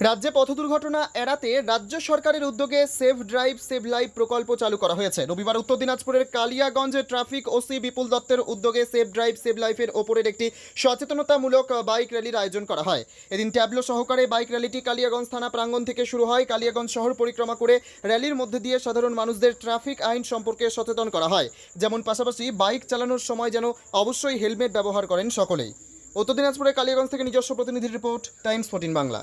রাজ্যে পথ দুর্ঘটনা এড়াতে রাজ্য সরকারের উদ্যোগে সেভ ড্রাইভ, সেভ লাইফ প্রকল্প চালু করা হয়েছে। রবিবার উত্তর দিনাজপুরের কালিয়াগঞ্জে ট্রাফিক ওসি বিপুল দত্তের উদ্যোগে সেভ ড্রাইভ, সেভ লাইফের ওপরের একটি সচেতনতামূলক বাইক র্যালির আয়োজন করা হয়। এদিন ট্যাবলো সহকারে বাইক র্যালিটি কালিয়াগঞ্জ থানা প্রাঙ্গণ থেকে শুরু হয়। কালিয়াগঞ্জ শহর পরিক্রমা করে র্যালির মধ্যে দিয়ে সাধারণ মানুষদের ট্রাফিক আইন সম্পর্কে সচেতন করা হয়। যেমন পাশাপাশি বাইক চালানোর সময় যেন অবশ্যই হেলমেট ব্যবহার করেন সকলেই। উত্তর দিনাজপুরের কালিয়াগঞ্জ থেকে নিজস্ব প্রতিনিধির রিপোর্ট, টাইমস ফোর্টিন বাংলা।